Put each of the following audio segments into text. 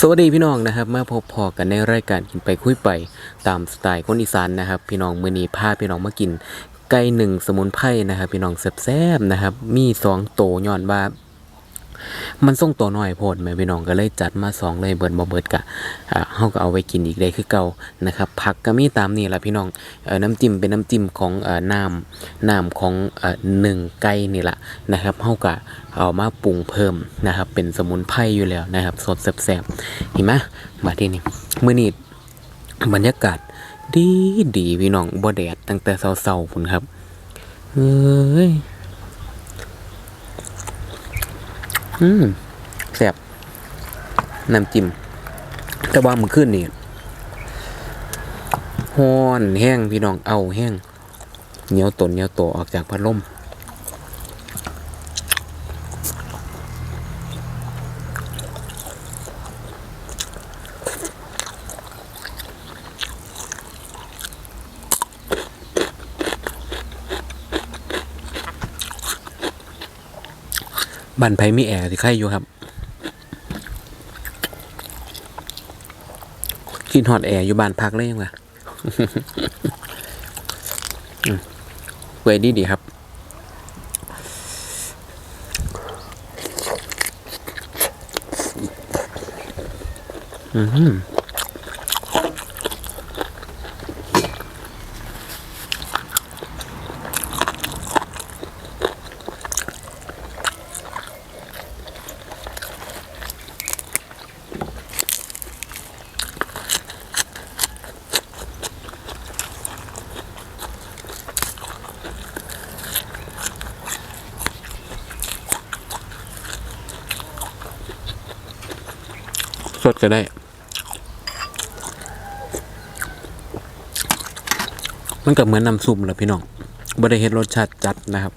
สวัสดีพี่น้องนะครับมาพบพอกันในรายการกินไปคุยไปตามสไตล์คนอีสานนะครับ พี่น้องมือนีพาพี่น้องมากินไก่หนึ่งสมุนไพรนะครับ พี่น้องแซ่บๆนะครับ มีสองโตย้อนว่า มันส่งตัวน้อยโพดแม่พี่น้องก็เลยจัดมาสองเลยเบิดบ่เบิดกะเฮาก็เอาไว้กินอีกได้คือเก่านะครับผักก็มีตามนี่แหละพี่น้องน้ำจิ้มเป็นน้ำจิ้มของน้ำน้ำของหนึ่งไก่นี่แหละนะครับเฮาก็เอามาปรุงเพิ่มนะครับ เป็นสมุนไพรอยู่แล้วนะครับสดแซ่บๆเห็นไหมมาที่นี่มื้อนี้บรรยากาศดีดีพี่น้องบ่แดดตั้งแต่เช้าๆพุ่นครับเฮ้ย อืมแซ่บน้ำจิ้มแต่ว่ามันขึ้นนี่ฮ้อนแห้งพี่น้องเอาแห้งเหนียวตนเหนียวโตออกจากพัดลม บ้านไผมีแอร์ที่ใครอยู่ครับกินฮอตแอร์อยู่บ้านพักเลยยังไงเวยดีดีครับ อืม ก็ได้ มันก็เหมือนน้ำซุปแหละพี่น้องบ่ได้เห็นรสชาติจัดนะครับ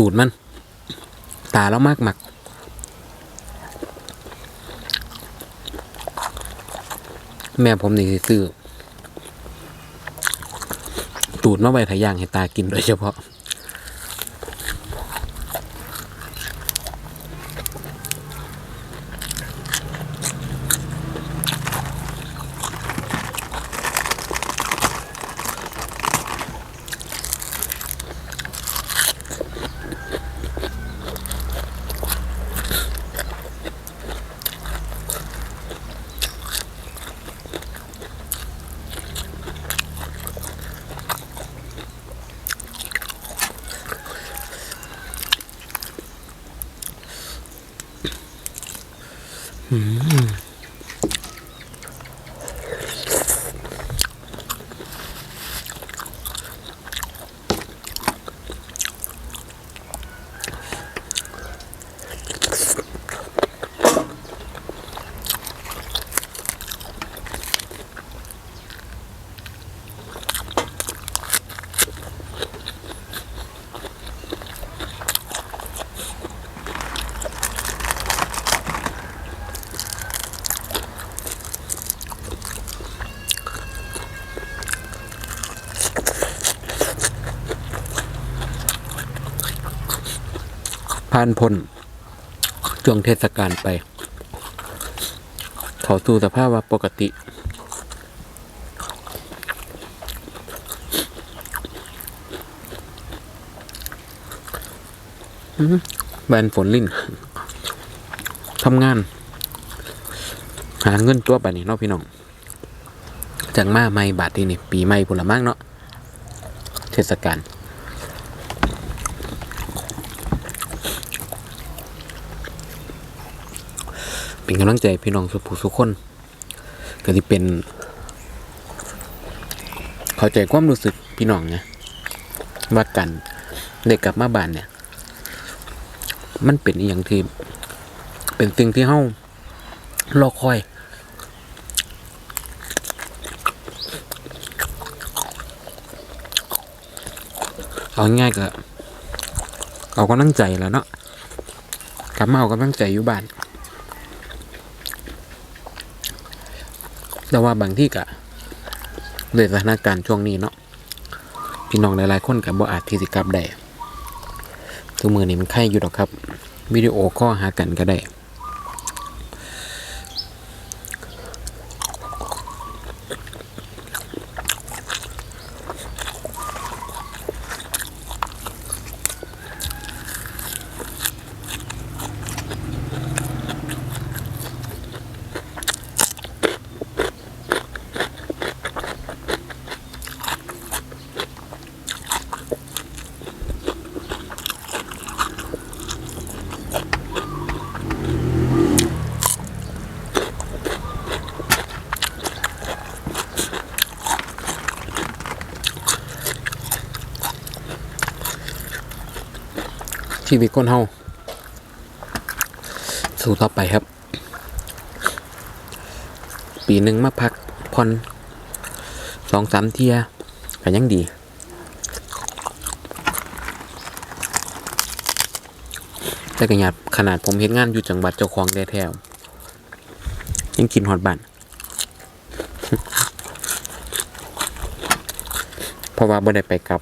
ตูดมัน ตาแล้วมากหมัก แม่ผมนี่สิซื้อ ตูดมาไว้ถ่าย่างให้ตากินโดยเฉพาะ ผ่านพ้นช่วงเทศกาลไป เขาสู่สภาพว่าปกติ แบนฝนลิ่นทำงาน หาเงินตัวไปนี่เนาะพี่น้องจังมาไม่บาทที่นี่ ปีใหม่ผลมากเนาะเทศกาล เป็นกำลังใจพี่น้องสุภูสุคนก็ที่เป็น เข้าใจความรู้สึกพี่น้องไงว่ากันได้กลับมาบ้านเนี่ย มันเป็นอย่างที่เป็นสิ่งที่เฮารอคอยเอาง่ายก็เอากำลังใจแหล้วเนาะกลับมาเอากำลังใจอยู่บ้าน แต่ว่าบางที่ก็ด้วยสถานการณ์ช่วงนี้เนาะพี่น้องหลายๆคนกับบ่อาจที่สิกลับได้ทุกมือนี่มันไข่อยู่หรอกครับวิดีโอข้อหากันก็ได้ ชีวิตคนเฮาสู้ต่อไปครับ ปีหนึ่งมาพักผ่อนสองสามเทียก็ยังดีแต่ก็หยาบขนาดผมเห็นงานอยู่จังหวัดเจ้าของได้แถวยังกินฮอดบ้านเพราะว่าบ่ได้ไปกลับ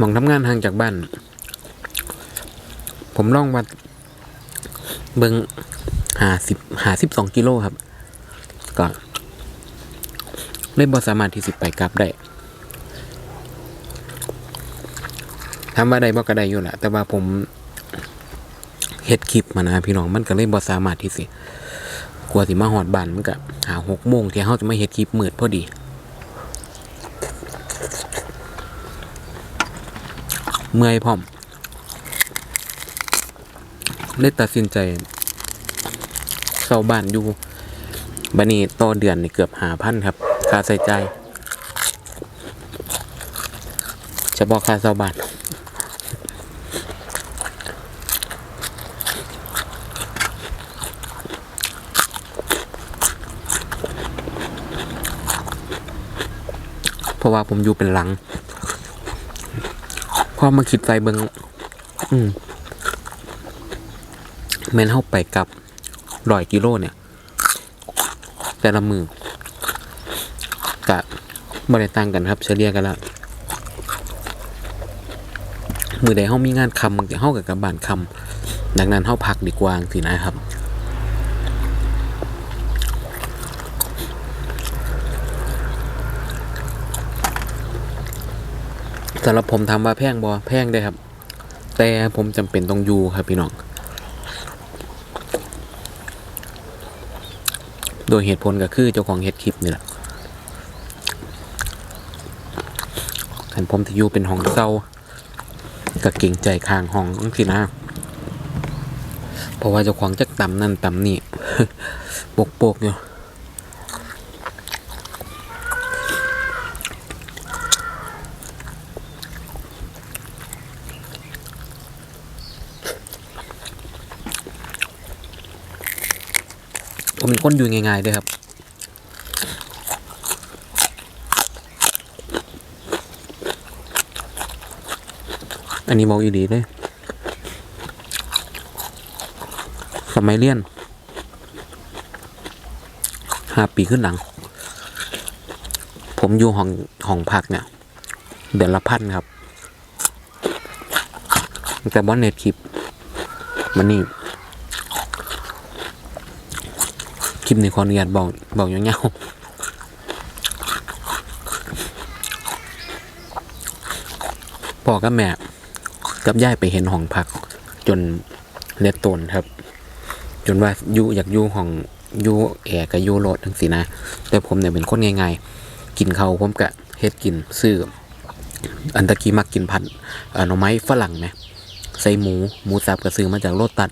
มองทำงานห่างจากบ้าน ผมลองวัด เบิงหาสิบหาสิบสองกิโลครับ ก็เลยบ่สามารถที่สิไปกลับได้ทำว่าได้บ่ก็ได้อยู่แหละแต่ว่าผมเฮ็ดคลิปมานะพี่น้องมันก็เลยบ่สามารถที่สิกลัวสิมาหอดบ้านมันก็หาหกโมงที่เฮาจะไมาเฮ็ดคลิปมืดพอดี เมื่อยพร้อมเลยตัดสินใจเข้าบ้านอยู่บันนี้ต่อเดือนนี่เกือบหาพันครับ ค่าใช้จ่ายจะบอกค่าเช่าบ้านเพราะว่าผมอยู่เป็นหลัง พอมาคิดใจเบิงอืมแม่นเข้าไปกับร้อยกิโลเนี่ย แต่ละมือกะบริต่างกันครับเฉลี่ยกันล้วมือใดเขามีงานคำเข้ากับกับบานคำดังนั้นเข้าพักดีกว่าสินะครับ สำหรับผมทำว่าแพงบอแพงได้ครับ แต่ผมจำเป็นต้องอยู่ครับพี่น้อง โดยเหตุผลก็คือเจ้าของเฮ็ดคลิปนี่แหละันผมที่อยู่เป็นห้องเศร้าก็เก่งใจข้างห้องสินะ เพราะว่าเจ้าของจักต่ำนั่นต่ำนี่โปกอยู่ ผมเป็นคนอยู่ง่ายๆด้วยครับอันนี้เบอกอีดีเลยสมัยเรียนห้าปีขึ้นหลัง ผมอยู่ห้องห้องพักเนี่ย เดือนละพันครับ แต่บอนเน็ตคลิป มันนี่ คลิปนี้ขออนุญาตบอกบอกยาวๆพ่อกับแม่กับย่ายไปเห็นห้องพัก จนเล็ดตนครับ จนว่าอยู่อยากอยู่ห้องอยู่แอร์กับอยู่รถทั้งสินะ แต่ผมเนี่ยเป็นคนง่ายๆ กินเขาผมกะเฮ็ดกินซื้ออันตะกี้มักกินผัดเอ่อหน่อไม้ฝรั่งไหมใส่หมูหมูสับก็ซื้อมาจากโลตัด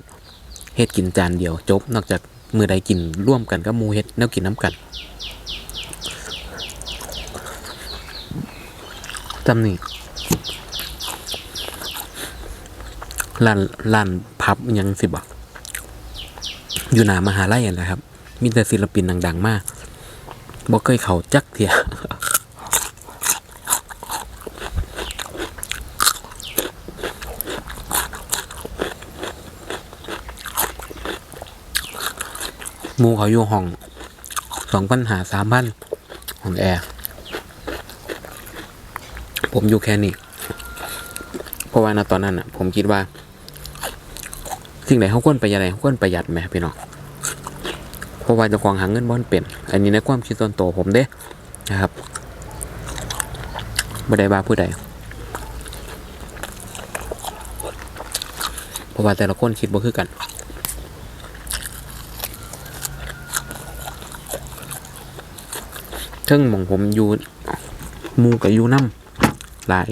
เฮ็ดกินจานเดียวจบนอกจาก มือใดกินร่วมกันก็มูเฮ็ดแนวกินน้ำกันจำนี่ลานลานพับยังสิบอะอยู่หนามหาลัยอะนะครับ มีแต่ศิลปินดัง ๆ มากบ่เคยเขาจักเทีย มูเขาอยู่ห้องสองปัญหาสามพันห้องแอร์ผมอยู่แค่นี้เพราะว่าณตอนนั้นอะ ผมคิดว่า สิ่งไหนเขาควรประหยัดไหนเขาควรประหยัดไหมพี่น้องเพราะว่าจะควงหาเงินบ่อนเป็น อันนี้ในความคิดส่วนตัวผมเด้นะครับบ่ได้บาผู้ใดเพราะว่าแต่ละคนคิดบ่คือกัน เทิงหมองผมอยู่มูกับยูน้ำหลาย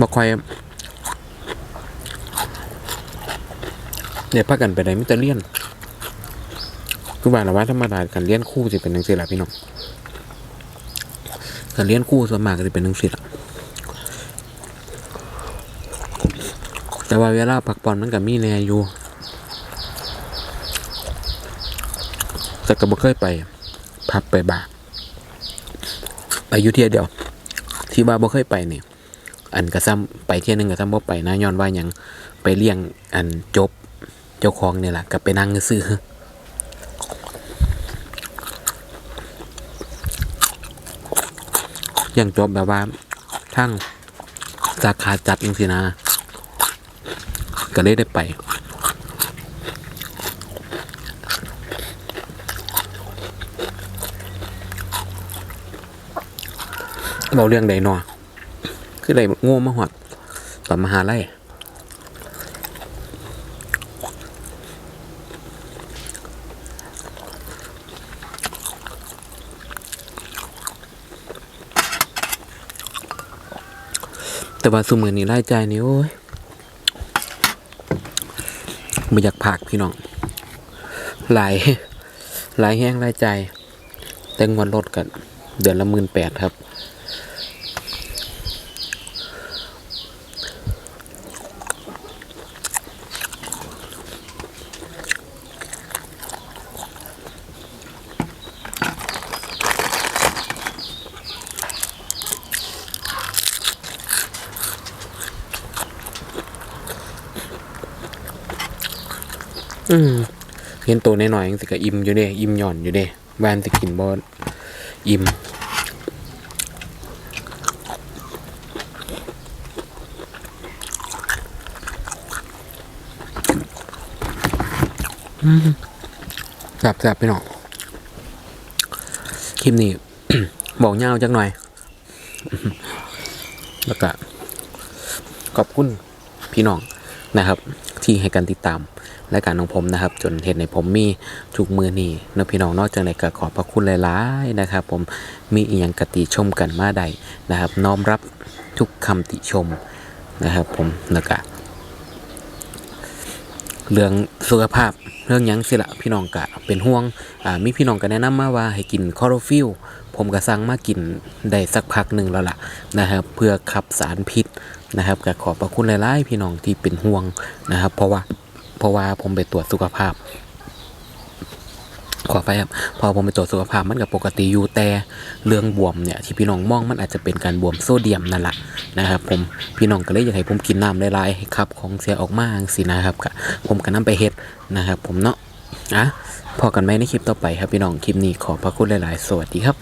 บอกคอยเนี่ยพักกันไปไหนมิจะเลี่ยนคือว่าเราว่าธรรมดาการเลี้ยนคู่จะเป็นหนังสือละพี่น้องการเลี้ยนคู่ส่วนมากก็จะเป็นหนังสือละ แต่ว่าเวลาพักผ่อนมันก็มีแน่อยู่แต่ก็บ่เคยไปพับไปบาร์ไปอยู่เที่ยเดียว ที่ว่าบ่เคยไปเนี่ยอันกระซ้ำไปเที่ยวหนึงกระซ้ำบ่ไปนะย้อนว่ายังไปเลี้ยงอันจบเจ้าของเนี่ยแหละก็ไปนั่งซื้ออย่างจบแบบว่าทั้งสาขาจัดจังสินะ ก็เลยได้ไปเราเรื่องใดนอคือใดโง่มาหอดตอนมหาลัยแต่ว่าสมือนี้รายจ่ายนี่โอ้ย ไม่อยากผักพี่น้องหลายหลายแห้งหลายใจแต่งวันรถกันเดือนละหมื่นแปดครับ อืมเห็นตัวน้อยๆยังสิก็อิ่มอยู่เด้อิ่มหย่อนอยู่เด้บ้านสิกินบ่อิ่มแซ่บๆไปหน่อยคลิปนี้ บอกยาจักหน่อย แล้วก็ขอบคุณพี่น้อง นะครับ ที่ให้การติดตามรายการของผมนะครับ จนเห็นในผมมีทุกมือนี่นะพี่น้องนอกจากในก็ขอบพระคุณหลายๆนะครับ ผมมีอีกอย่างกติชมกันมาใดนะครับ น้อมรับทุกคำติชมนะครับ ผมแล้วก็เรื่องสุขภาพเรื่องยังสิละพี่น้องกะเป็นห่วงอ่ามีพี่น้องก็แนะนำมาว่าให้กินคอโรฟิลผมก็สั่งมากินได้สักพักหนึ่งแล้วล่ะนะครับ เพื่อขับสารพิษ นะครับก็ขอบพระคุณหลายๆพี่น้องที่เป็นห่วงนะครับ เพราะว่าเพราะว่าผมไปตรวจสุขภาพ ขอไปครับพอผมไปตรวจสุขภาพมันกับปกติอยู่แต่เรื่องบวมเนี่ยที่พี่น้องมองมันอาจจะเป็นการบวมโซเดียมนั่นแหละนะครับ ผมพี่น้องก็เลยอยากให้ผมกินน้ำหลายๆให้ขับ ของเสียออกมาสินะครับก็ผมก็นํไปเฮ็ดนะครับ ผมเนาะอะพอกันไหมในคลิปต่อไปครับพี่น้องคลิปนี้ขอพระคุณหลาย ๆ สวัสดีครับ